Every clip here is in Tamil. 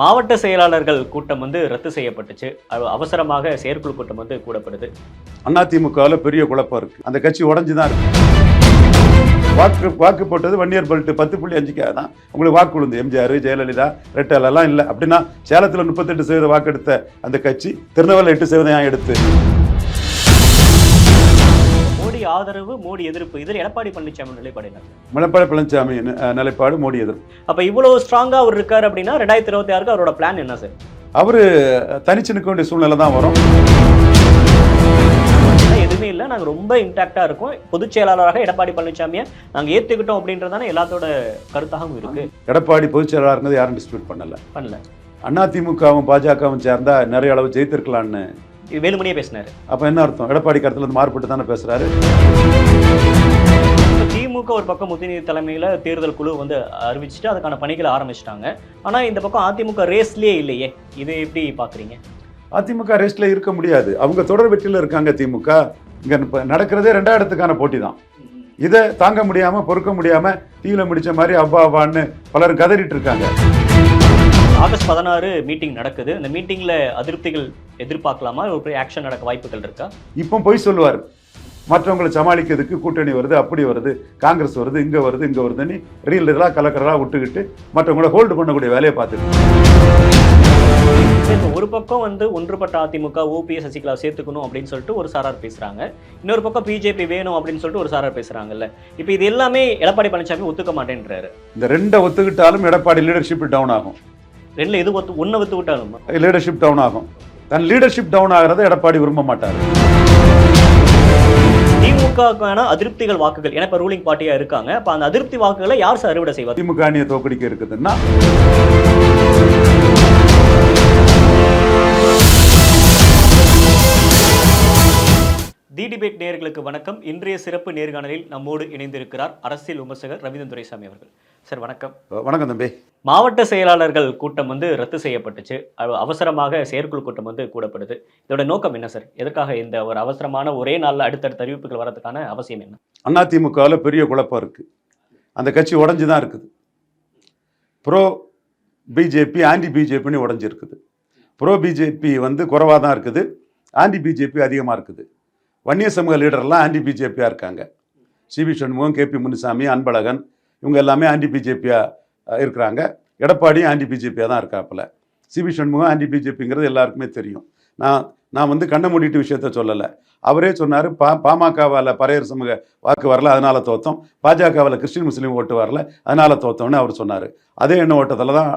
மாவட்ட செயலாளர்கள் கூட்டம் வந்து ரத்து செய்யப்பட்டுச்சு. அது அவசரமாக செயற்குழு கூட்டம் வந்து கூடப்படுது. அதிமுகவில் பெரிய குழப்பம் இருக்கு. அந்த கட்சி உடஞ்சி தான் இருக்கு. வாக்கு வாக்கு போட்டது வன்னியர் பல்ட்டு பத்து புள்ளி அஞ்சுக்காக தான் உங்களுக்கு வாக்கு விழுந்து எம்ஜிஆர் ஜெயலலிதா ரெட்டலெல்லாம் இல்லை. அப்படின்னா சேலத்தில் முப்பத்தெட்டு சதவீத வாக்கு எடுத்த அந்த கட்சி திருநெல்வேலி எட்டு சதவீதம் எடுத்து? மோடி ஆதரவு மோடி எதிர்ப்பு. இதில் எடப்பாடி பழனிசாமி நிலைப்பாடினார் எடப்பாடி பழனிசாமி நிலைப்பாடு மோடி எதிர்ப்பு. அப்ப இவ்வளவு ஸ்ட்ராங்கா அவர் இருக்காரு அப்படின்னா ரெண்டாயிரத்தி இருபத்தி ஆறுக்கு அவரோட பிளான் என்ன சார்? அவர் தனிச்சு நிற்க வேண்டிய சூழ்நிலை தான் வரும். எதுவுமே இல்லை. நாங்க ரொம்ப இன்டாக்டா இருக்கோம். பொதுச் செயலாளராக எடப்பாடி பழனிசாமியை நாங்க ஏத்துக்கிட்டோம் அப்படின்றதானே எல்லாத்தோட கருத்தாகவும் இருக்கு. எடப்பாடி பொதுச் செயலாளருங்கிறது யாரும் டிஸ்பியூட் பண்ணல. பண்ணல. அதிமுகவும் பாஜகவும் சேர்ந்தா நிறைய அளவு ஜெயித்திருக்கலான்னு இது வேலுமணியே பேசினாரு. அப்போ என்ன அர்த்தம்? எடப்பாடி கருத்துல மாறுபட்டு தானே பேசுறாரு? இப்ப திமுக ஒரு பக்கம் உதயநிதி தலைமையில தேர்தல் குழு வந்து அறிவிச்சுட்டு அதுக்கான பணிகளை ஆரம்பிச்சிட்டாங்க. ஆனா இந்த பக்கம் அதிமுக ரேஸ்லயே இல்லையே. இது எப்படி பாக்குறீங்க? அதிமுக ரேஸ்ல இருக்க முடியாது. அவங்க தொடர் வெற்றியில் இருக்காங்க திமுக. இங்க இப்ப நடக்கிறதே ரெண்டாயிரத்துக்கான போட்டி தான் இதை தாங்க முடியாம பொறுக்க முடியாம தீவில முடிச்ச மாதிரி அவ்வா அவ்வான்னு பலரும் கதறிட்டு இருக்காங்க. ஆகஸ்ட் பதினாறு மீட்டிங் நடக்குது. இந்த மீட்டிங்ல அதிருப்திகள் எதிர்பார்க்கலாமா? ஒரு பெரிய ஆக்ஷன் நடக்க வாய்ப்புகள் இருக்கா? இப்போ பொய் சொல்லுவார். மற்றவங்களை சமாளிக்கிறதுக்கு கூட்டணி வருது அப்படி வருது காங்கிரஸ் வருது இங்க வருது இங்க வருதுன்னு ரீல் இதெல்லாம் கலக்கரெல்லாம் விட்டுக்கிட்டு மற்றவங்கள ஹோல்டு பண்ணக்கூடிய வேலையை பார்த்துட்டு இப்போ ஒரு பக்கம் வந்து ஒன்றுபட்ட அதிமுக ஓபிஎஸ் சசிகலா சேர்த்துக்கணும் அப்படின்னு சொல்லிட்டு ஒரு சாரார் பேசுறாங்க. இன்னொரு பக்கம் பிஜேபி வேணும் அப்படின்னு சொல்லிட்டு ஒரு சாரார் பேசுறாங்கல்ல. இப்போ இது எல்லாமே எடப்பாடி பழனிசாமி ஒத்துக்க மாட்டேன்றாரு. இந்த ரெண்டை ஒத்துக்கிட்டாலும் எடப்பாடி லீடர்ஷிப் டவுன் ஆகும். ரெண்டுல எது ஒத்து ஒன்றை ஒத்து விட்டாலும். லீடர்ஷிப் டவுன் ஆகும். தன் லீடர்ஷிப் டவுன் ஆகிறத எடப்பாடி விரும்ப மாட்டார். திமுகவுக்கான அதிருப்திகள் வாக்குகள். ஏன்னா இப்போ ரூலிங் பார்ட்டியா இருக்காங்க. அப்ப அந்த அதிருப்தி வாக்குகளை யார் சார் அறுவடை செய்வார்? திமுக அணியை தோக்கடிக்க இருக்குதுன்னா தி டிபேட் நேயர்களுக்கு வணக்கம். இன்றைய சிறப்பு நேர்காணலில் நம்மோடு இணைந்திருக்கிறார் அரசியல் விமர்சகர் ரவீந்திரன் துரைசாமி அவர்கள். சார் வணக்கம். வணக்கம் தம்பி. மாவட்ட செயலாளர்கள் கூட்டம் வந்து ரத்து செய்யப்பட்டுச்சு. அவசரமாக செயற்குழு கூட்டம் வந்து கூடப்படுது. இதோட நோக்கம் என்ன சார்? எதற்காக இந்த ஒரு அவசரமான ஒரே நாள்ல அடுத்தடுத்த அறிவிப்புகள் வரதுக்கான அவசியம் என்ன? அதிமுகவில் பெரிய குழப்பம் இருக்கு. அந்த கட்சி உடஞ்சி தான் இருக்குது. ப்ரோ பிஜேபி ஆன்டி பிஜேபின்னு உடஞ்சி இருக்குது ப்ரோ பிஜேபி வந்து குறைவாக தான் இருக்குது. ஆன்டி பிஜேபி அதிகமாக இருக்குது. வன்னிய சமூக லீடர்லாம் ஆன்டி பிஜேபியாக இருக்காங்க. C P Shanmugam K P Munusamy Anbazhagan இவங்க எல்லாமே ஆன்டி பிஜேபியாக இருக்கிறாங்க. எடப்பாடியும் ஆன்டி பிஜேபியாக தான் இருக்காப்புல. சிபி சண்முகம் ஆன்டி பிஜேபிங்கிறது எல்லாருக்குமே தெரியும். நான் நான் வந்து கண்ணை மூடிட்டு விஷயத்த சொல்லலை. அவரே சொன்னார் பா பாமகவால் பறையர் சமூக வாக்கு வரல அதனால் தோத்தோம். பாஜகவில் கிறிஸ்டின் முஸ்லீம் ஓட்டு வரல அதனால் தோத்தோம்னு அவர் சொன்னார். அதே எண்ண ஓட்டத்தில் தான்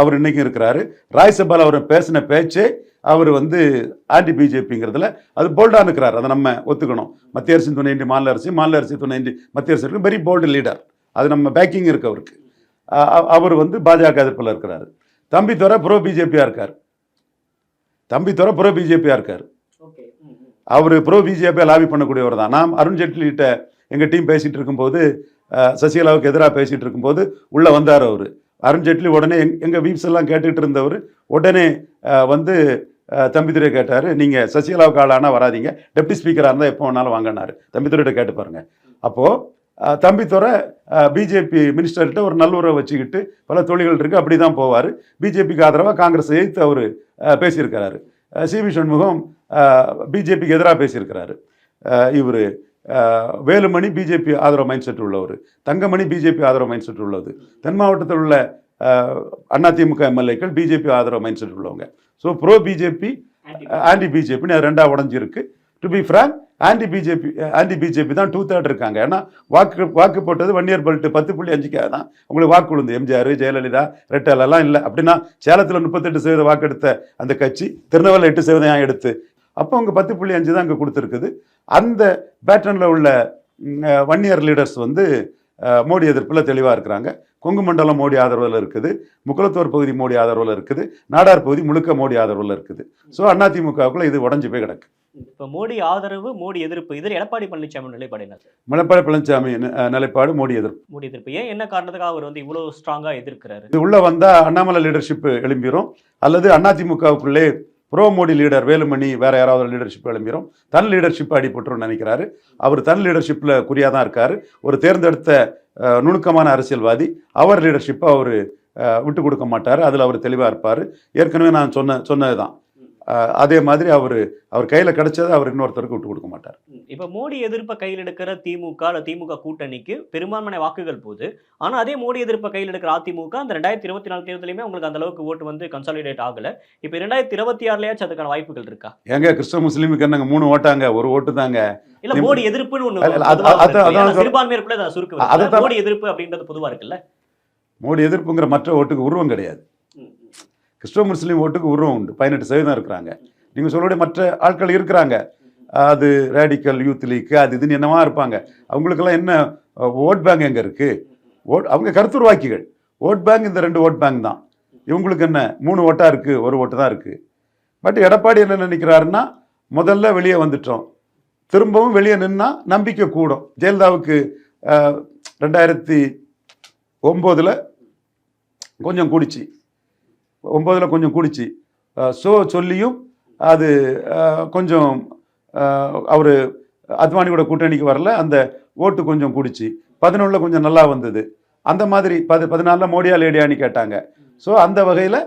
அவர் இன்றைக்கும் இருக்கிறாரு. ராஜ்சபால் அவர் பேசின பேச்சே அவர் வந்து ஆன்டி பிஜேபிங்கிறதுல அது போல்டாக இருக்கிறார் அதை நம்ம ஒத்துக்கணும். மத்திய அரசின் துணையின்றி மாநில அரசு மாநில அரசு துணையின்றி மத்திய அரசு இருக்கு வெரி போல்டு லீடர் அது நம்ம பேக்கிங் இருக்கு அவருக்கு. அவர் வந்து பாஜக எதிர்ப்பில் இருக்கிறாரு. தம்பித்துறை ப்ரோ பிஜேபியாக இருக்கார். தம்பித்துறை ப்ரோ பிஜேபியாக இருக்கார். அவர் ப்ரோ பிஜேபியை லாபி பண்ணக்கூடியவர் தான். நாம் அருண் ஜேட்லிகிட்ட எங்கள் டீம் பேசிகிட்டு இருக்கும்போது சசிகலாவுக்கு எதிராக பேசிகிட்டு இருக்கும்போது உள்ளே வந்தார் அவர். அருண் ஜேட்லி உடனே எங் எங்கள் வீப்ஸ் எல்லாம் கேட்டுக்கிட்டு இருந்தவர் உடனே வந்து தம்பித்துறை கேட்டார் நீங்கள் சசிகலாவுக்கு ஆளானா வராதீங்க. டெப்டி ஸ்பீக்கராக இருந்தால் எப்போ வேணாலும் வாங்கினார் தம்பித்துறையிட்ட கேட்டு பாருங்கள் அப்போது தம்பித்துறை பிஜேபி மினிஸ்டர்கிட்ட ஒரு நல்லுறவை வச்சுக்கிட்டு பல தொழில்கள் இருக்குது அப்படி தான் போவார் பிஜேபிக்கு ஆதரவாக காங்கிரஸ் எதிர்த்து அவர் பேசியிருக்கிறாரு. சிவி சண்முகம் பிஜேபிக்கு எதிராக பேசியிருக்கிறாரு. இவர் வேலுமணி பிஜேபி ஆதரவு மைண்ட் செட் உள்ளவர். தங்கமணி பிஜேபி ஆதரவு மைண்ட் செட் உள்ளது. தென் மாவட்டத்தில் உள்ள அதிமுக எம்எல்ஏக்கள் பிஜேபி ஆதரவு மைண்ட் செட் உள்ளவங்க ஸோ ப்ரோ பிஜேபி ஆன்டி பிஜேபின்னு ரெண்டாக உடஞ்சிருக்கு. To be frank anti BJP anti BJP தான் டூ தேர்ட் இருக்காங்க. ஏன்னா வாக்கு வாக்கு போட்டது வன்னியர் பெல்ட் பத்து புள்ளி அஞ்சுக்காக தான் உங்களுக்கு வாக்கு விழுந்து எம்ஜிஆர் ஜெயலலிதா ரெட்டல் எல்லாம் இல்லை. அப்படின்னா சேலத்தில் முப்பத்தெட்டு சதவீத வாக்கு எடுத்த அந்த கட்சி திருநெல்வேலி எட்டு சதவீதம் எடுத்து? அப்போ அவங்க பத்து புள்ளி அஞ்சு தான் இங்கே கொடுத்துருக்குது. அந்த பேட்டர்னில் உள்ள அஹ், வன்னியர் லீடர்ஸ் வந்து மோடி எதிர்ப்பில் தெளிவாக இருக்கிறாங்க. கொங்கு மண்டலம் மோடி ஆதரவில் இருக்குது முக்குளத்தூர் பகுதி மோடி ஆதரவில் இருக்குது நாடார் பகுதி முழுக்க மோடி ஆதரவில் இருக்குது. ஸோ அதிமுகவுக்குள்ள இது உடஞ்சி போய் கிடக்கு. இப்போ மோடி ஆதரவு மோடி எதிர்ப்பு இதில் எடப்பாடி பழனிசாமி நிலைப்பாடு என்ன? மலப்பாடி பழனிசாமி நிலைப்பாடு மோடி எதிர்ப்பு. மோடி எதிர்ப்பு. ஏன் என்ன காரணத்துக்காக அவர் வந்து இவ்வளவு ஸ்ட்ராங்கா எதிர்க்கிறாரு? இது உள்ள வந்தா அண்ணாமலை லீடர்ஷிப் எழும்பிரும். அல்லது அதிமுகவுக்குள்ளே ப்ரோ மோடி லீடர் வேலுமணி வேறு யாராவது லீடர்ஷிப் எழும்பிரும் தன் லீடர்ஷிப் அடிபட்டுருன்னு நினைக்கிறாரு. அவர் தன் லீடர்ஷிப்பில் குறியாக தான் இருக்கார். ஒரு தேர்ந்தெடுத்த நுணுக்கமான அரசியல்வாதி அவர் லீடர்ஷிப்பை அவர் விட்டு கொடுக்க மாட்டார். அதில் அவர் தெளிவாக இருப்பார். ஏற்கனவே நான் சொன்ன சொன்னது தான் அதே மாதிரி அவர் அவர் கையில் கிடைச்சதை அவர் இன்னொருத்தருக்கு விட்டு கொடுக்க மாட்டார். இப்ப மோடி எதிர்ப்பை கையில் எடுக்கிற திமுக திமுக கூட்டணிக்கு பெரும்பான்மையான வாக்குகள் போகுது. ஆனா அதே மோடி எதிர்ப்பை கையில் எடுக்கிற அதிமுக அந்த ரெண்டாயிரத்தி இருபத்தி நாலு தேர்தலையுமே உங்களுக்கு அந்த அளவுக்கு ஓட்டு வந்து கன்சாலிடேட் ஆகல. இப்ப ரெண்டாயிரத்தி இருபத்தி ஆறுலயாச்சும் அதுக்கான வாய்ப்புகள் இருக்கா? ஏங்க கிறிஸ்தவ முஸ்லீமுக்கு என்னங்க மூணு ஓட்டாங்க ஒரு ஓட்டு தாங்க? இல்ல மோடி எதிர்ப்புன்னு சொல்ற- சிறுபான்மையருக்குள்ள சுருக்கு மோடி எதிர்ப்பு அப்படின்றது பொதுவா இருக்குல்ல? மோடி எதிர்ப்புங்கிற மற்ற ஓட்டுக்கு உருவம் கிடையாது. கிறிஸ்தவ முஸ்லீம் ஓட்டுக்கு உருவம் உண்டு. பதினெட்டு சதவீதம் இருக்கிறாங்க. நீங்கள் சொல்லக்கூடிய மற்ற ஆட்கள் இருக்கிறாங்க. அது ரேடிக்கல் யூத் லீக் அது இதுன்னு என்னவா இருப்பாங்க. அவங்களுக்கெல்லாம் என்ன ஓட் பேங்க் எங்கே இருக்குது ஓட் அவங்க கருத்துருவாக்கிகள் ஓட் பேங்க் இந்த ரெண்டு ஓட் பேங்க் தான். இவங்களுக்கு என்ன மூணு ஓட்டாக இருக்குது ஒரு ஓட்டு தான் இருக்குது பட் எடப்பாடி என்ன நினைக்கிறாருன்னா முதல்ல வெளியே வந்துட்டோம். திரும்பவும் வெளியே நின்னா நம்பிக்கை கூடும். ஜெயலலிதாவுக்கு ரெண்டாயிரத்தி ஒம்போதில் கொஞ்சம் கூடிச்சு. ஒம்போதில் கொஞ்சம் கூடிச்சு. ஸோ சொல்லியும் அது கொஞ்சம் அவர் அத்வானியோட கூட்டணிக்கு வரல அந்த ஓட்டு கொஞ்சம் கூடிச்சு. பதினொன்றில் கொஞ்சம் நல்லா வந்தது. அந்த மாதிரி பது பதினாலில் மோடியா லேடியான்னு கேட்டாங்க. ஸோ அந்த வகையில்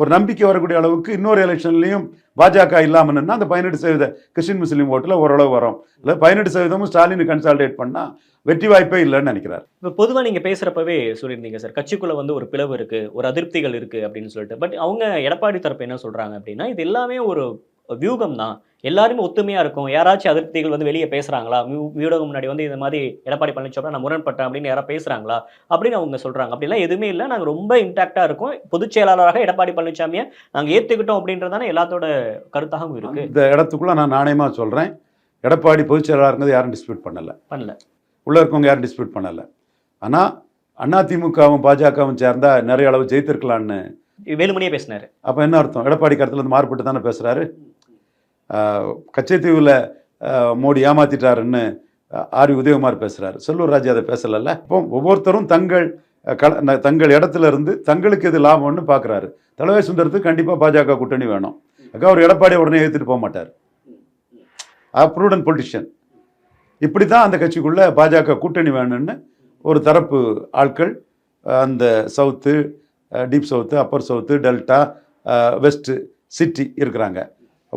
ஒரு நம்பிக்கை வரக்கூடிய அளவுக்கு இன்னொரு எலெக்ஷன்லையும் பாஜக இல்லாமல் நின்னா அந்த பதினெட்டு சதவீத கிறிஸ்டின் முஸ்லீம் ஓட்டில் ஓரளவு வரும். இல்லை பதினெட்டு சதவீதமும் ஸ்டாலின் கன்சால்டேட் பண்ணால் வெற்றி வாய்ப்பே இல்லைன்னு நினைக்கிறார். இப்போ பொதுவாக நீங்கள் பேசுகிறப்பவே சொல்லியிருந்தீங்க சார் கட்சிக்குள்ள வந்து ஒரு பிளவு இருக்குது ஒரு அதிருப்திகள் இருக்குது அப்படின்னு சொல்லிட்டு. பட் அவங்க எடப்பாடி தரப்பு என்ன சொல்கிறாங்க அப்படின்னா இது எல்லாமே ஒரு வியூகம் தான் எல்லாருமே ஒத்துமையா இருக்கும். யாராச்சும் அதிருப்திகள் வந்து வெளியே பேசுறாங்களா? வியூ- ஊடகம் முன்னாடி வந்து இந்த மாதிரி எடப்பாடி பழனிசாமி நான் முரண்பட்டேன் அப்படின்னு யாராவது பேசுறாங்களா? அப்படின்னு அவங்க சொல்றாங்க. அப்படிலாம் எதுவுமே இல்லை. நாங்க ரொம்ப இன்டாக்டா இருக்கோம். பொதுச் செயலாளராக எடப்பாடி பழனிசாமியை நாங்க ஏத்துக்கிட்டோம் அப்படின்றதானே எல்லாத்தோட கருத்தாகவும் இருக்கு. இந்த இடத்துக்குள்ள நான் நாணயமாக சொல்கிறேன் எடப்பாடி பொதுச் செயலாளருங்கிறது யாரும் டிஸ்பியூட் பண்ணலை. பண்ணல. உள்ளே இருக்கவங்க யாரும் டிஸ்பியூட் பண்ணலை. ஆனால் அதிமுகவும் பாஜகவும் சேர்ந்தா நிறைய அளவு ஜெயித்திருக்கலான்னு வேலுமணியே பேசினாரு. அப்போ என்ன அர்த்தம்? எடப்பாடி கருத்துலேருந்து மாறுபட்டு தானே பேசுகிறாரு கச்சைத்தீவில் மோடி ஏமாத்திட்டாருன்னு அஹ், ஆர் உதயகுமார் பேசுகிறாரு செல்லூர் ராஜு அதை பேசலைல்ல. இப்போ ஒவ்வொருத்தரும் தங்கள் கல தங்கள் இடத்துல இருந்து தங்களுக்கு எது லாபம்னு பார்க்குறாரு தலைவர் சுந்தரத்துக்கு கண்டிப்பாக பாஜக கூட்டணி வேணும். அக்கா அவர் எடப்பாடியை உடனே ஏற்றுட்டு போக மாட்டார். ப்ரூடன் பொலிட்டிஷியன் இப்படி தான் அந்த கட்சிக்குள்ளே பாஜக கூட்டணி வேணும்னு ஒரு தரப்பு ஆட்கள் அந்த south deep south upper south delta west city இருக்கிறாங்க.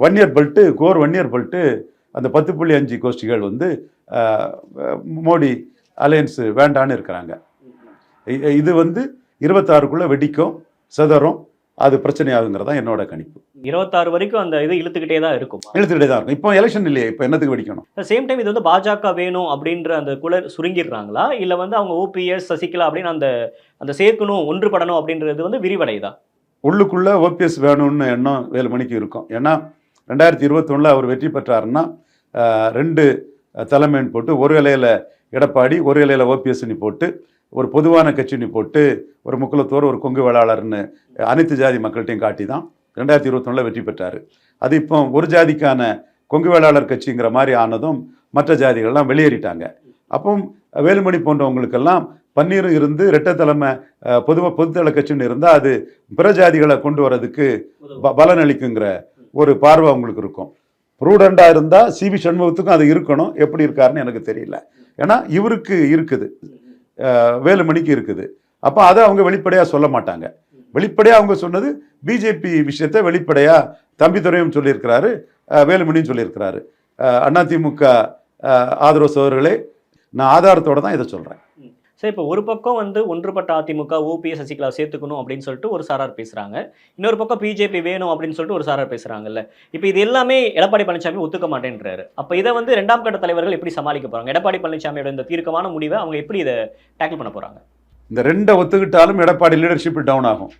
One year belt core one year belt அந்த பத்து புள்ளி அஞ்சு கோஷ்டிகள் வந்து மோடி அலையன்ஸ் வேண்டான்னு இருக்கிறாங்க. இது வந்து இருபத்தாறுக்குள்ளே வெடிக்கும் செதறும் அது பிரச்சனையாகுங்கிறது தான் என்னோட கணிப்பு. இருபத்தாறு வரைக்கும் அந்த இது இழுத்துக்கிட்டே தான் இருக்கும். இழுத்துக்கிட்டே தான் இருக்கும். இப்போ எலெக்ஷன் இல்லையே இப்போ என்னத்துக்கு வெடிக்கணும்? சேம் டைம் இது வந்து பாஜக வேணும் அப்படின்ற அந்த குல சுருங்கிடுறாங்களா? இல்ல வந்து அவங்க ஓபிஎஸ் சசிகலா அப்படின்னு அந்த அந்த சேர்க்கணும் ஒன்றுபடணும் அப்படின்றது வந்து விரிவடையுதா? உள்ளுக்குள்ளே ஓபிஎஸ் வேணும்னு எண்ணம் வேலு மணிக்கு இருக்கும். ஏன்னா ரெண்டாயிரத்தி இருபத்தொன்னில் அவர் வெற்றி பெற்றாருன்னா ரெண்டு தலைமைன்னு போட்டு ஒரு இலையில் எடப்பாடி ஒரு இலையில் ஓபிஎஸ்னு போட்டு ஒரு பொதுவான கட்சின்னு போட்டு ஒரு முக்குலத்தோர் ஒரு கொங்கு வேளாளர்னு அனைத்து ஜாதி மக்கள்கிட்டையும் காட்டி தான் ரெண்டாயிரத்தி இருபத்தொன்னில் வெற்றி பெற்றார். அது இப்போ ஒரு ஜாதிக்கான கொங்கு வேளாளர் கட்சிங்கிற மாதிரி ஆனதும் மற்ற ஜாதிகள்லாம் வெளியேறிட்டாங்க. அப்போ வேலுமணி போன்றவங்களுக்கெல்லாம் பன்னீரும் இருந்து இரட்டை தலைமை பொதுவாக பொதுத்தள கட்சின்னு இருந்தால் அது பிற ஜாதிகளை கொண்டு வரதுக்கு ப- பலன் அளிக்குங்கிற ஒரு பார்வை அவங்களுக்கு இருக்கும். ப்ரூடண்டாக இருந்தால் சிபி சண்முகத்துக்கும் அது இருக்கணும். எப்படி இருக்காருன்னு எனக்கு தெரியல. ஏன்னா இவருக்கு இருக்குது. வேலுமணிக்கு இருக்குது. அப்போ அதை அவங்க வெளிப்படையாக சொல்ல மாட்டாங்க. வெளிப்படையாக அவங்க சொன்னது பிஜேபி விஷயத்தை வெளிப்படையாக தம்பிதுரையும் சொல்லியிருக்கிறாரு வேலுமணியும் சொல்லியிருக்கிறாரு. அதிமுக ஆதரவு சோதர்களே நான் ஆதாரத்தோட தான் இதை சொல்கிறேன் சரி இப்போ ஒரு பக்கம் வந்து ஒன்றுபட்ட அதிமுக ஓபிஎஸ் சசிகலா சேர்த்துக்கணும் அப்படின்னு சொல்லிட்டு ஒரு சாரார் பேசுறாங்க. இன்னொரு பக்கம் பிஜேபி வேணும் அப்படின்னு சொல்லிட்டு ஒரு சாரார் பேசுறாங்கல்ல. இப்போ இது எல்லாமே எடப்பாடி பழனிசாமி ஒத்துக்க மாட்டேன்றாரு. அப்போ இதை வந்து ரெண்டாம் கட்ட தலைவர்கள் எப்படி சமாளிக்க போறாங்க? எடப்பாடி பழனிசாமியோட இந்த தீர்க்கமான முடிவை அவங்க எப்படி இதை டேக்கிள் பண்ண போறாங்க? இந்த ரெண்டை ஒத்துக்கிட்டாலும் எடப்பாடி லீடர்ஷிப் டவுன் ஆகும்.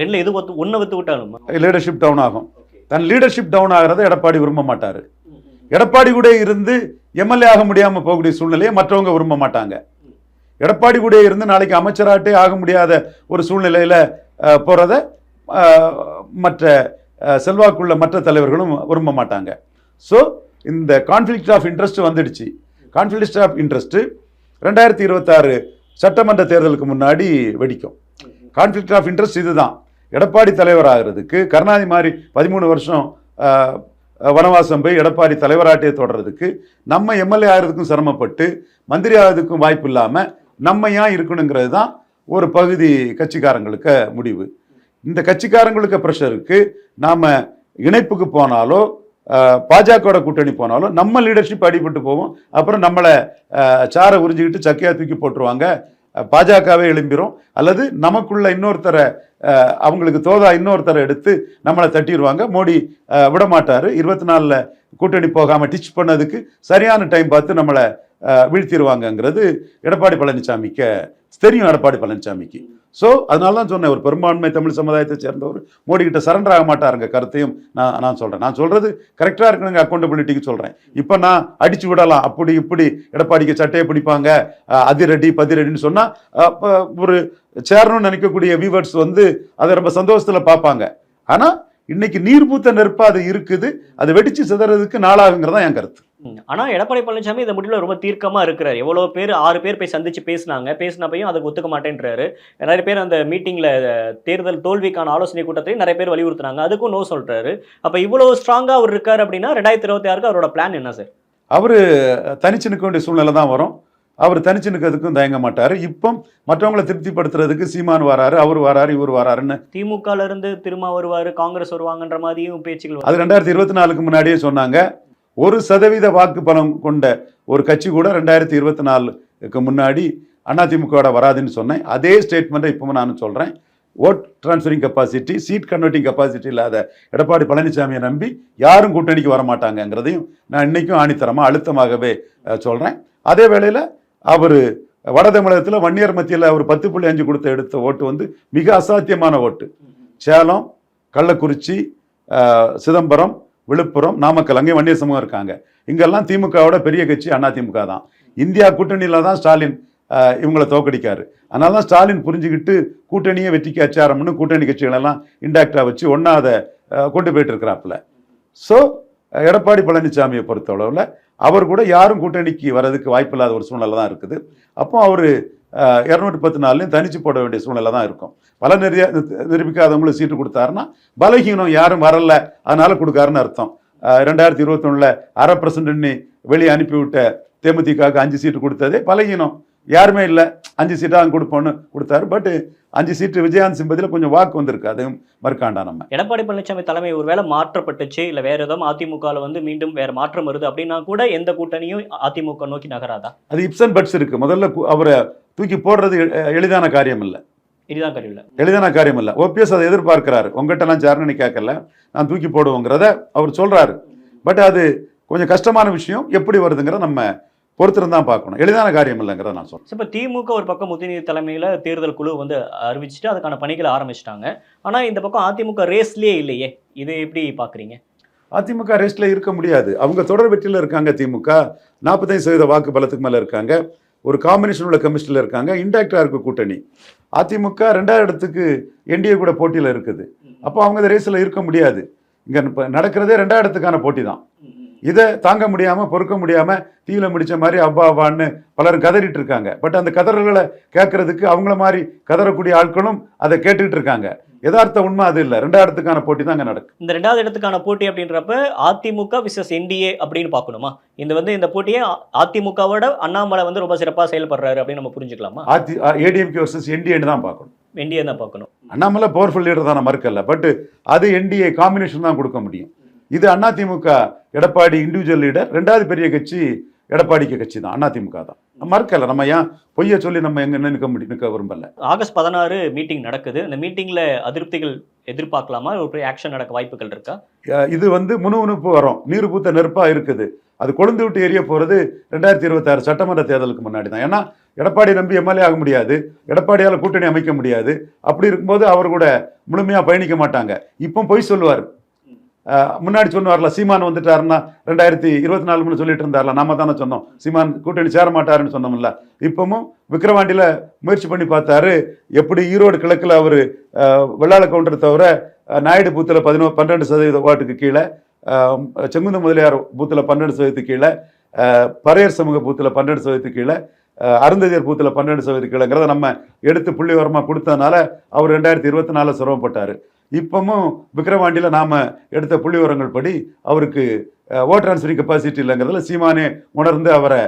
ரெண்டுல எது ஒத்து ஒன்றை ஒத்து விட்டாலும் லீடர்ஷிப் டவுன் ஆகும். தன் லீடர்ஷிப் டவுன் ஆகிறத எடப்பாடி விரும்ப மாட்டார். எடப்பாடி கூட இருந்து எம்எல்ஏ ஆக முடியாமல் போகக்கூடிய சூழ்நிலையை மற்றவங்க விரும்ப மாட்டாங்க. எடப்பாடி கூட இருந்து நாளைக்கு அமைச்சராட்டே ஆக முடியாத ஒரு சூழ்நிலையில் போகிறத மற்ற செல்வாக்குள்ள மற்ற தலைவர்களும் விரும்ப மாட்டாங்க. ஸோ இந்த கான்ஃப்ளிக்ட் ஆஃப் இன்ட்ரெஸ்ட் வந்துடுச்சு. கான்ஃப்ளிக்ட் ஆஃப் இன்ட்ரெஸ்ட்டு ரெண்டாயிரத்தி இருபத்தாறு சட்டமன்ற தேர்தலுக்கு முன்னாடி வெடிக்கும். கான்ஃப்ளிக்ட் ஆஃப் இன்ட்ரெஸ்ட் இதுதான். எடப்பாடி தலைவர் ஆகிறதுக்கு கருணாநிதி மாதிரி பதிமூணு வருஷம் வனவாசம் போய் எடப்பாடி தலைவராட்டே தொடர்றதுக்கு நம்ம எம்எல்ஏ ஆகிறதுக்கும் சிரமப்பட்டு மந்திரி ஆகிறதுக்கும் வாய்ப்பு இல்லாமல் நம்ம ஏன் இருக்கணுங்கிறது தான் ஒரு பகுதி கட்சிக்காரங்களுக்கு முடிவு. இந்த கட்சிக்காரங்களுக்கு ப்ரெஷருக்கு நாம் இணைப்புக்கு போனாலோ பாஜகவோட கூட்டணி போனாலும் நம்ம லீடர்ஷிப் அடிபட்டு போவோம். அப்புறம் நம்மளை சாரை உறிஞ்சிக்கிட்டு சக்கையாக தூக்கி போட்டுருவாங்க. பாஜகவே எழும்பிரும். அல்லது நமக்குள்ள இன்னொருத்தரை அவங்களுக்கு தோதா இன்னொருத்தரை எடுத்து நம்மளை தட்டிடுவாங்க மோடி விடமாட்டார். இருபத்தி நாலில் கூட்டணி போகாமல் டிச் பண்ணதுக்கு சரியான டைம் பார்த்து நம்மளை வீழ்த்திடுவாங்கங்கிறது எடப்பாடி பழனிசாமிக்கு தெரியும் எடப்பாடி பழனிசாமிக்கு. ஸோ அதனால தான் சொன்னேன் ஒரு பெரும்பான்மை தமிழ் சமுதாயத்தை சேர்ந்தவர் மோடி கிட்ட சரண்டர் ஆக மாட்டாருங்க கருத்தையும் நான் நான் சொல்கிறேன் நான் சொல்கிறது கரெக்டாக இருக்கணுங்க அக்கௌண்டபிலிட்டிக்கு சொல்கிறேன் இப்போ நான் அடிச்சு விடலாம். அப்படி இப்படி எடப்பாடிக்கு சட்டையை பிடிப்பாங்க அதிரடி பதிரடின்னு சொன்னால் ஒரு சேரணும்னு நினைக்கக்கூடிய வியூவர்ஸ் வந்து அதை ரொம்ப சந்தோஷத்தில் பார்ப்பாங்க. ஆனால் இன்னைக்கு நீர்பூத்த நெருப்பாக அது இருக்குது அது வெடிச்சு சிதறதுக்கு நாளாகுங்கிறதான் என் கருத்து. ம். ஆனா எடப்பாடி பழனிசாமி இந்த முடிவுல ரொம்ப தீர்க்கமா இருக்கிறாரு. எவ்வளவு பேர் ஆறு பேர் போய் சந்திச்சு பேசினாங்க. பேசினப்பையும் அதுக்கு ஒத்துக்க மாட்டேன்றாரு. நிறைய பேர் அந்த மீட்டிங்ல தேர்தல் தோல்விக்கான ஆலோசனை கூட்டத்தையும் நிறைய பேர் வலியுறுத்துனாங்க. அதுக்கும் நோ சொல்றாரு. அப்ப இவ்வளவு ஸ்ட்ராங்கா அவர் இருக்காரு அப்படின்னா ரெண்டாயிரத்தி இருபத்தி ஆறுக்கு அவரோட பிளான் என்ன சார் அவர் தனிச்சு நிற்க வேண்டிய சூழ்நிலை தான் வரும். அவர் தனிச்சு நிற்கிறதுக்கும் தயங்க மாட்டார். இப்போ மற்றவங்களை திருப்திப்படுத்துறதுக்கு சீமான் வராரு அவர் வராரு இவர் வராருன்னு. திமுகல இருந்து திரும்ப வருவாரு காங்கிரஸ் வருவாங்கன்ற மாதிரியும் பேச்சுகள். அது ரெண்டாயிரத்தி இருபத்தி நாலுக்கு முன்னாடியே சொன்னாங்க. ஒரு சதவீத வாக்கு பலம் கொண்ட ஒரு கட்சி கூட ரெண்டாயிரத்தி இருபத்தி நாலுக்கு முன்னாடி அதிமுகவோட வராதுன்னு சொன்னேன். அதே ஸ்டேட்மெண்ட்டை இப்போ நான் சொல்கிறேன் vote transferring capacity seat converting capacity இல்லாத எடப்பாடி பழனிசாமியை நம்பி யாரும் கூட்டணிக்கு வர மாட்டாங்கங்கிறதையும் நான் இன்னைக்கும் ஆணித்தரமாக அழுத்தமாகவே சொல்கிறேன் அதே வேளையில் அவர் வட தமிழகத்தில் வன்னியர் மத்தியில் அவர் பத்து புள்ளி அஞ்சு கொடுத்த எடுத்த ஓட்டு வந்து மிக அசாத்தியமான ஓட்டு சேலம் கள்ளக்குறிச்சி சிதம்பரம் விழுப்புரம் நாமக்கல் அங்கேயும் வன்னிய சமூகம் இருக்காங்க. இங்கெல்லாம் திமுகவோட பெரிய கட்சி அதிமுக தான். இந்தியா கூட்டணியில் தான் ஸ்டாலின் இவங்களை தோக்கடிக்காரு. அதனால தான் ஸ்டாலின் புரிஞ்சுக்கிட்டு கூட்டணியை வெற்றிக்கு அச்சாரம்னு கூட்டணி கட்சிகளெல்லாம் இன்டாக்டாக வச்சு ஒன்றா அதை கொண்டு போயிட்டு இருக்கிறாப்புல. ஸோ எடப்பாடி பழனிசாமியை பொறுத்தளவில் அவர் கூட யாரும் கூட்டணிக்கு வர்றதுக்கு வாய்ப்பில்லாத ஒரு சூழ்நிலை தான் இருக்குது. அப்போ அவர் இரநூத்தி பத்து நாள்லையும் தனிச்சு போட வேண்டிய சூழ்நிலை தான் இருக்கும். பல நிறைய நிரூபிக்காதவங்களுக்கு சீட்டு கொடுத்தாருன்னா பலகீனம் யாரும் வரல அதனால கொடுக்காருன்னு அர்த்தம். ரெண்டாயிரத்தி இருபத்தொன்னில் அரை பர்சன்ட்னு வெளியே அனுப்பிவிட்ட தேமுதிகவுக்கு அஞ்சு சீட்டு கொடுத்ததே பலகீனம். யாருமே இல்லை அஞ்சு சீட்டாக அங்கே கொடுப்போன்னு கொடுத்தாரு. பட் அஞ்சு சீட்டு விஜயகாந்த் சிம்பதியில் கொஞ்சம் வாக்கு வந்திருக்கு அதையும் மறுக்காண்டா நம்ம. எடப்பாடி பழனிசாமி தலைமை ஒருவேளை மாற்றப்பட்டுச்சு இல்ல வேற ஏதாவது அதிமுகல வந்து மீண்டும் வேற மாற்றம் வருது அப்படின்னா கூட எந்த கூட்டணியும் அதிமுக நோக்கி நகராதா? அது இப்சன் பட்ஸ் இருக்கு. முதல்ல அவரை தூக்கி போடுறது எளிதான காரியம் இல்லை இதுதான் கருவில எளிதான காரியம் இல்லை ஓபிஎஸ் அதை எதிர்பார்க்கிறாரு. உங்ககிட்டலாம் சேரணும்னு கேட்கல. நான் தூக்கி போடுவோங்கிறத அவர் சொல்றாரு. பட் அது கொஞ்சம் கஷ்டமான விஷயம். எப்படி வருதுங்கிறத நம்ம பொறுத்திருந்து தான் பார்க்கணும். எளிதான காரியம் இல்லைங்கிறத நான் சொல்றேன். இப்ப திமுக ஒரு பக்கம் உதயநிதி தலைமையில தேர்தல் குழு வந்து அறிவிச்சுட்டு அதுக்கான பணிகளை ஆரம்பிச்சிட்டாங்க. ஆனா இந்த பக்கம் அதிமுக ரேஸ்லயே இல்லையே. இது எப்படி பாக்குறீங்க அதிமுக ரேஸ்ல இருக்க முடியாது. அவங்க தொடர் வெற்றியில் இருக்காங்க திமுக. நாற்பத்தைந்து சதவீத வாக்கு பலத்துக்கு மேல இருக்காங்க. ஒரு காம்பினேஷன் உள்ள கமிஷனில் இருக்காங்க. இன்டாக்டாக இருக்கு கூட்டணி. அதிமுக ரெண்டாவது இடத்துக்கு என்டிஏ கூட போட்டியில் இருக்குது. அப்போ அவங்க இந்த ரேஸில் இருக்க முடியாது. இங்கே இப்போ நடக்கிறதே ரெண்டாவது இடத்துக்கான போட்டி தான். இதை தாங்க முடியாமல் பொறுக்க முடியாமல் தீயில முடித்த மாதிரி அவ்வா அவ்வான்னு பலரும் கதறிட்டு இருக்காங்க. பட் அந்த கதறல்களை கேட்கறதுக்கு அவங்கள மாதிரி கதறக்கூடிய ஆட்களும் அதை கேட்டுக்கிட்டு இருக்காங்க. யதார்த்த உண்மை அது இல்லை. ரெண்டாவது இடத்துக்கான போட்டி தான் அங்கே நடக்கும் இந்த ரெண்டாவது இடத்துக்கான போட்டி அப்படின்றப்ப அதிமுக விசஸ் என்டிஏ அப்படின்னு பார்க்கணுமா? இந்த வந்து இந்த போட்டியை அதிமுகவோட அண்ணாமலை வந்து ரொம்ப சிறப்பா செயல்படுறாரு அப்படின்னு நம்ம புரிஞ்சுக்கலாமா? அதி ஏடிஎம்கே வர்சஸ் என்டிஏன்னு தான் பார்க்கணும். என்டிஏ தான் பார்க்கணும். அண்ணாமலை பவர்ஃபுல் லீடர் தான் மறுக்கல. பட் அது என்டிஏ காம்பினேஷன் தான் கொடுக்க முடியும். இது அதிமுக எடப்பாடி இண்டிவிஜுவல் லீடர் ரெண்டாவது பெரிய கட்சி எடப்பாடிக்கு கட்சி தான். அதிமுக தான். மறுக்கல. நம்ம ஏன் பொய்ய சொல்லி நம்ம எங்க நிற்க முடியும் நிற்க விரும்பல? ஆகஸ்ட் பதினாறு மீட்டிங் நடக்குது. அந்த மீட்டிங்ல அதிருப்திகள் எதிர்பார்க்கலாமா? ஒரு பெரிய ஆக்ஷன் நடக்க வாய்ப்புகள் இருக்கா? இது வந்து முணுமுணுப்பு வரும். நீர் பூத்த நெருப்பா இருக்குது. அது கொழுந்து விட்டு எரிய போறது ரெண்டாயிரத்தி இருபத்தாறு சட்டமன்ற தேர்தலுக்கு முன்னாடி தான். ஏன்னா எடப்பாடி நம்பி எம்எல்ஏ ஆக முடியாது. எடப்பாடியால் கூட்டணி அமைக்க முடியாது. அப்படி இருக்கும்போது அவர் கூட முழுமையா பயணிக்க மாட்டாங்க. இப்போ பொய் சொல்லுவார். முன்னாடி சொன்னார்ல சீமான் வந்துட்டாருன்னா ரெண்டாயிரத்தி இருபத்தி நாலுன்னு சொல்லிட்டு இருந்தார்ல நாம தானே சொன்னோம். சீமான் கூட்டணி சேர மாட்டாருன்னு சொன்னோம்ல. இப்பவும் விக்கிரவாண்டியில முயற்சி பண்ணி பார்த்தாரு. எப்படி ஈரோடு கிழக்குல அவர் வெள்ளாள கவுண்டர் தவிர நாயுடு பூத்தில் பதினோ பன்னெண்டு சதவீத வாட்டுக்கு கீழே செங்குந்த முதலியார் பூத்தில் பன்னெண்டு சதவீதத்துக்கு கீழே பரையர் பறையர் சமூக பூத்தில் பன்னெண்டு சதவீதத்துக்கு கீழே அருந்ததியர் பூத்தில் பன்னெண்டு சதவீதத்துக்கு கீழேங்கிறத நம்ம எடுத்து புள்ளி வரமாக கொடுத்ததுனால அவர் ரெண்டாயிரத்தி இருபத்தி நாலில் சிரமப்பட்டார். இப்பவும் விக்ரவாண்டியில் நாம் எடுத்த புள்ளி விவரங்கள் படி அவருக்கு ஓட் ட்ரான்ஸ்ஃபரிங் கெப்பாசிட்டி இல்லைங்கிறதுல சீமானே உணர்ந்து அவரை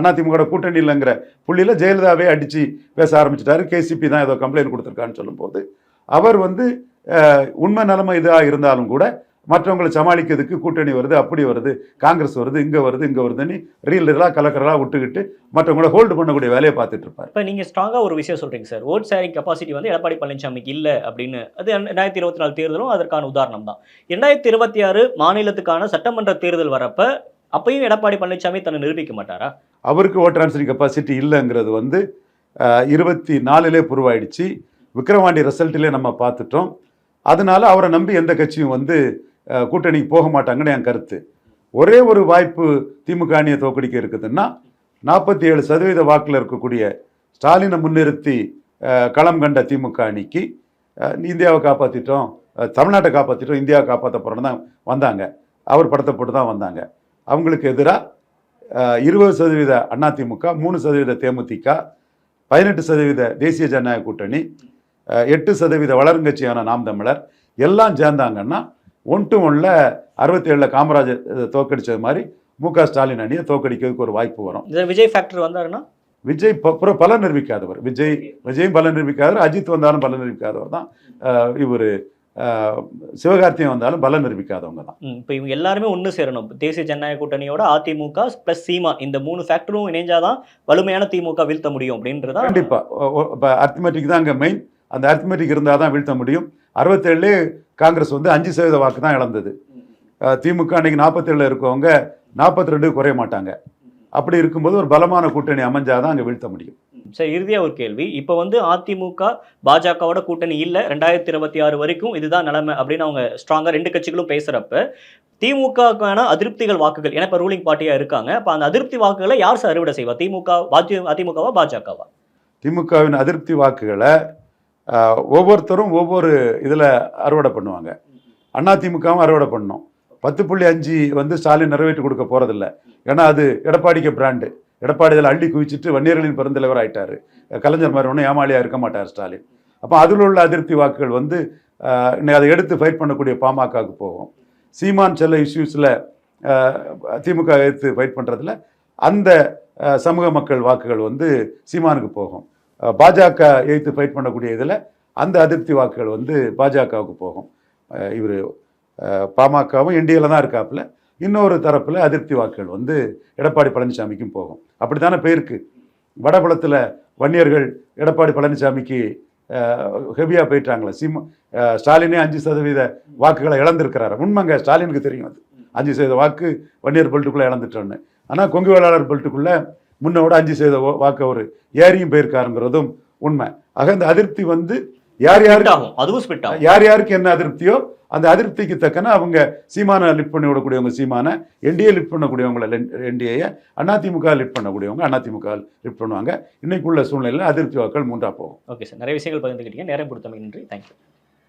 அதிமுக கூட்டணி இல்லைங்கிற புள்ளியில் ஜெயலலிதாவே அடித்து பேச ஆரம்பிச்சிட்டாரு. கேசிபி தான் ஏதோ கம்ப்ளைண்ட் கொடுத்துருக்கான்னு சொல்லும்போது. அவர் வந்து உண்மை நிலைமை இதாக இருந்தாலும் கூட மற்றவங்களை சமாளிக்கிறதுக்கு கூட்டணி வருது அப்படி வருது காங்கிரஸ் வருது இங்கே வருது இங்கே வருதுன்னு ரீல் கலக்கரெல்லாம் விட்டுக்கிட்டு மற்றவங்கள ஹோல்டு பண்ணக்கூடிய வேலையை பார்த்துட்டு இருப்பார். இப்போ நீங்கள் ஸ்ட்ராங்காக ஒரு விஷயம் சொல்கிறீங்க சார் ஓட் ஷேரிங் கெப்பாசிட்டி வந்து எடப்பாடி பழனிசாமிக்கு இல்லை அப்படின்னு அது ரெண்டாயிரத்தி இருபத்தி நாலு தேர்தலும் அதற்கான உதாரணம் தான். ரெண்டாயிரத்தி இருபத்தி ஆறு மாநிலத்துக்கான சட்டமன்ற தேர்தல் வரப்ப அப்பயும் எடப்பாடி பழனிசாமி தன்னை நிரூபிக்க மாட்டாரா? அவருக்கு ஓட் டிரான்ஸ்ஃபரிங் கெப்பாசிட்டி இல்லைங்கிறது வந்து இருபத்தி நாலுலே புருவாயிடுச்சு விக்ரவாண்டி ரிசல்ட்டிலே நம்ம பார்த்துட்டோம். அதனால அவரை நம்பி எந்த கட்சியும் வந்து கூட்டணிக்கு போக மாட்டாங்கன்னு என் கருத்து. ஒரே ஒரு வாய்ப்பு திமுக அணியை தோக்கடிக்க இருக்குதுன்னா நாற்பத்தி ஏழு சதவீத வாக்கில் இருக்கக்கூடிய ஸ்டாலினை முன்னிறுத்தி களம் கண்ட திமுக அணிக்கு இந்தியாவை காப்பாற்றிட்டோம் தமிழ்நாட்டை காப்பாற்றிட்டோம் இந்தியாவை காப்பாற்ற போகிறோன்னு தான் வந்தாங்க. அவர் படத்தை போட்டு தான் வந்தாங்க. அவங்களுக்கு எதிராக இருபது சதவீத அதிமுக மூணு சதவீத தேமுதிக பதினெட்டு சதவீத தேசிய ஜனநாயக கூட்டணி எட்டு சதவீத வளருங்கட்சியான நாம் தமிழர் எல்லாம் சேர்ந்தாங்கன்னா ஒன் டு ஒன்ல அறுபத்தி ஏழில் காமராஜர் தோக்கடிச்சது மாதிரி மு க ஸ்டாலின் அணியை தோக்கடிக்கிறதுக்கு ஒரு வாய்ப்பு வரும். விஜய் ஃபேக்டர் வந்தாருன்னா? விஜய் பலன் நிரூபிக்காதவர். விஜய் விஜயும் பலன் நிரூபிக்காதவர் அஜித் வந்தாலும் பலன் நிரூபிக்காதவர் தான். இவர் சிவகார்த்தியம் வந்தாலும் பலன் நிரூபிக்காதவங்க தான். இப்போ இவங்க எல்லாருமே ஒன்று சேரணும். தேசிய ஜனநாயக கூட்டணியோட அதிமுக ப்ளஸ் சீமா இந்த மூணு ஃபேக்டரும் இணைஞ்சாதான் வலிமையான திமுக வீழ்த்த முடியும் அப்படின்றதா? கண்டிப்பா. இப்போ அர்த்தமெட்டிக் தான் அங்கே மெயின் அந்த அர்த்தமெட்டிக் இருந்தால் தான் வீழ்த்த முடியும். அறுபத்தேழுலே காங்கிரஸ் வந்து அஞ்சு சதவீத வாக்கு தான் இழந்தது. திமுக அன்னைக்கு நாற்பத்தேழில் இருக்கவங்க நாற்பத்தி ரெண்டு குறைய மாட்டாங்க. அப்படி இருக்கும்போது ஒரு பலமான கூட்டணி அமைஞ்சாதான் அங்கே வீழ்த்த முடியும். சரி இறுதியா ஒரு கேள்வி. இப்போ வந்து அதிமுக பாஜகவோட கூட்டணி இல்லை. ரெண்டாயிரத்தி இருபத்தி ஆறு வரைக்கும் இதுதான் நிலைமை அப்படின்னு அவங்க ஸ்ட்ராங்கா ரெண்டு கட்சிகளும் பேசுறப்ப திமுகவுக்கான அதிருப்திகள் வாக்குகள் ஏன்னா இப்போ ரூலிங் பார்ட்டியா இருக்காங்க. அப்போ அந்த அதிருப்தி வாக்குகளை யார் சார் அறுவடை செய்வா? திமுக அதிமுகவா பாஜகவா? திமுகவின் அதிருப்தி வாக்குகளை ஒவ்வொருத்தரும் ஒவ்வொரு இதில் அறுவடை பண்ணுவாங்க. அண்ணா திமுகவும் அறுவடை பண்ணோம். பத்து புள்ளி அஞ்சு வந்து ஸ்டாலின் நிறைவேற்றி கொடுக்க போகிறதில்ல ஏன்னா அது எடப்பாடிக்கு பிராண்டு எடப்பாடி இதில் அள்ளி குவிச்சிட்டு வன்னியர்களின் பெருந்தலைவர் ஆயிட்டாரு. கலைஞர் மாதிரி ஒன்றும் ஏமாளியாக இருக்க மாட்டார் ஸ்டாலின். அப்போ அதில் உள்ள அதிருப்தி வாக்குகள் வந்து இன்னைக்கு அதை எடுத்து ஃபைட் பண்ணக்கூடிய பாமகவுக்கு போகும். சீமான் செல்ல இஷ்யூஸில் திமுக எடுத்து ஃபைட் பண்ணுறதுல அந்த சமூக மக்கள் வாக்குகள் வந்து சீமானுக்கு போகும். பாஜக எதிர்த்து ஃபைட் பண்ணக்கூடிய இதில் அந்த அதிருப்தி வாக்குகள் வந்து பாஜகவுக்கு போகும். இவர் பாமகவும் என்டிஏல தான் இருக்காப்புல. இன்னொரு தரப்பில் அதிருப்தி வாக்குகள் வந்து எடப்பாடி பழனிசாமிக்கும் போகும். அப்படி தானே போயிருக்கு? வடபுலத்தில் வன்னியர்கள் எடப்பாடி பழனிசாமிக்கு ஹெவியாக போயிட்டாங்களே. சிம் ஸ்டாலினே அஞ்சு சதவீத வாக்குகளை இழந்திருக்கிறாரு. உண்மைங்க ஸ்டாலினுக்கு தெரியும் அது. அஞ்சு சதவீத வாக்கு வன்னியர் பெல்ட்டுக்குள்ளே இழந்துட்டோன்னு. ஆனால் கொங்கு வேளாளர் பெல்ட்டுக்குள்ளே முன்னோட அஞ்சு வா- வாக்கு அவர் ஏறியும் போயிருக்காருங்கிறதும் உண்மை. ஆக இந்த அதிருப்தி வந்து யார் யாருக்கு ஆகும். அதுவும் ஸ்பிட் ஆகும். யார் யாருக்கு என்ன அதிருப்தியோ அந்த அதிருப்திக்கு தக்கன அவங்க சீமானை லிஃப்ட் பண்ணி விடக்கூடியவங்க சீமானை என்டிஏ லிஃப்ட் பண்ணக்கூடியவங்கள என்டிஏயை அதிமுக லிஃப்ட் பண்ணக்கூடியவங்க அதிமுக லிஃப்ட் பண்ணுவாங்க. இன்னைக்குள்ள சூழ்நிலையில் அதிருப்தி வாக்கள் மூன்றா போகும். ஓகே சார் நிறைய விஷயங்கள் பகிர்ந்துக்கிட்டீங்க நேரம் கொடுத்தமைக்கு நன்றி. தேங்க்யூ